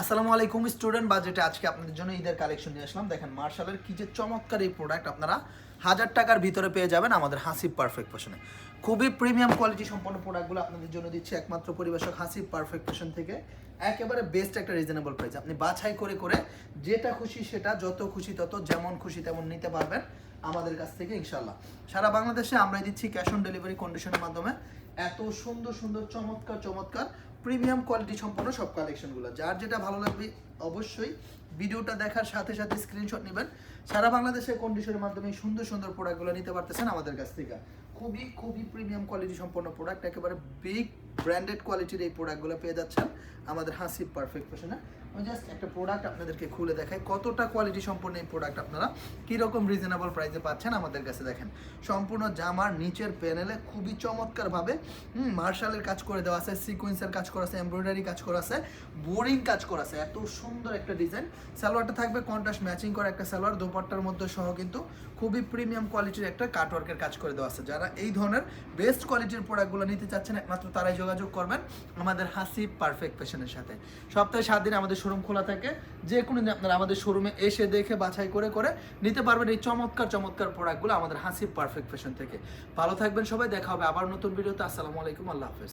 আসসালামু আলাইকুম স্টুডেন্ট বাজেটে আজকে আপনাদের জন্য ঈদের কালেকশন নিয়ে আসলাম। দেখেন, মার্শালের কি যে চমৎকার এই প্রোডাক্ট আপনারা হাজার টাকার ভিতরে পেয়ে যাবেন আমাদের হাসিব পারফেক্ট ফ্যাশনে খুবই প্রিমিয়াম কোয়ালিটি সম্পন্ন প্রোডাক্টগুলো আপনাদের জন্য দিচ্ছি একমাত্র পরিবেশক হাসিব পারফেক্ট ফ্যাশন থেকে। একেবারে বেস্ট একটা রিজনেবল প্রাইস আপনি বাছাই করে করে যেটা খুশি সেটা, যত খুশি তত, যেমন খুশি তেমন নিতে পারবেন আমাদের কাছ থেকে ইনশাল্লাহ সারা বাংলাদেশে আমরাই দিচ্ছি ক্যাশ অন ডেলিভারি কন্ডিশনের মাধ্যমে। এত সুন্দর সুন্দর, চমৎকার চমৎকার প্রিমিয়াম কোয়ালিটি সম্পন্ন সব কালেকশনগুলো যার যেটা ভালো লাগবে অবশ্যই ভিডিওটা দেখার সাথে সাথে স্ক্রিনশট নেবেন। সারা বাংলাদেশের কন্ডিশনের মাধ্যমে সুন্দর সুন্দর প্রোডাক্টগুলো নিতে পারতেছেন আমাদের কাছ থেকে। খুবই খুবই প্রিমিয়াম কোয়ালিটি সম্পন্ন প্রোডাক্ট একেবারে বিগ ব্র্যান্ডেড কোয়ালিটির এই প্রোডাক্টগুলো পেয়ে যাচ্ছেন আমাদের হাসিব পারফেক্ট ফ্যাশনে আমি জাস্ট একটা প্রোডাক্ট আপনাদেরকে খুলে দেখাই, কতটা কোয়ালিটি সম্পন্ন এই প্রোডাক্ট আপনারা, কীরকম রিজনেবল প্রাইসে পাচ্ছেন আমাদের কাছে দেখেন। সম্পূর্ণ জামার নিচের প্যানেলে খুবই চমৎকারভাবে মার্শালের কাজ করে দেওয়া আছে সিকোয়েন্সের কাজ করা আছে এমব্রয়ডারি কাজ করা আছে বোরিং কাজ করা আছে, এত সুন্দর একটা ডিজাইন সালোয়ারটা থাকবে কন্ট্রাস্ট ম্যাচিং করা একটা সালোয়ার, দোপাট্টার মধ্যে সহ কিন্তু খুবই প্রিমিয়াম কোয়ালিটির একটা কাটওয়ার্কের কাজ করে দেওয়া আছে। যারা এই ধরনের বেস্ট কোয়ালিটির প্রোডাক্টগুলো নিতে চাচ্ছেন, একমাত্র তারাই যোগাযোগ করবেন আমাদের হাসি পারফেক্ট ফ্যাশনের সাথে। সপ্তাহে সাত দিন আমাদের শোরুম খোলা থাকে। যে কোনো দিন আপনারা আমাদের শোরুমে এসে দেখে, বাছাই করে করে নিতে পারবেন এই চমৎকার চমৎকার প্রোডাক্টগুলো আমাদের হাসি পারফেক্ট ফ্যাশন থেকে। ভালো থাকবেন সবাই, দেখা হবে আবার নতুন ভিডিওতে আসসালামু আলাইকুম, আল্লাহ হাফেজ।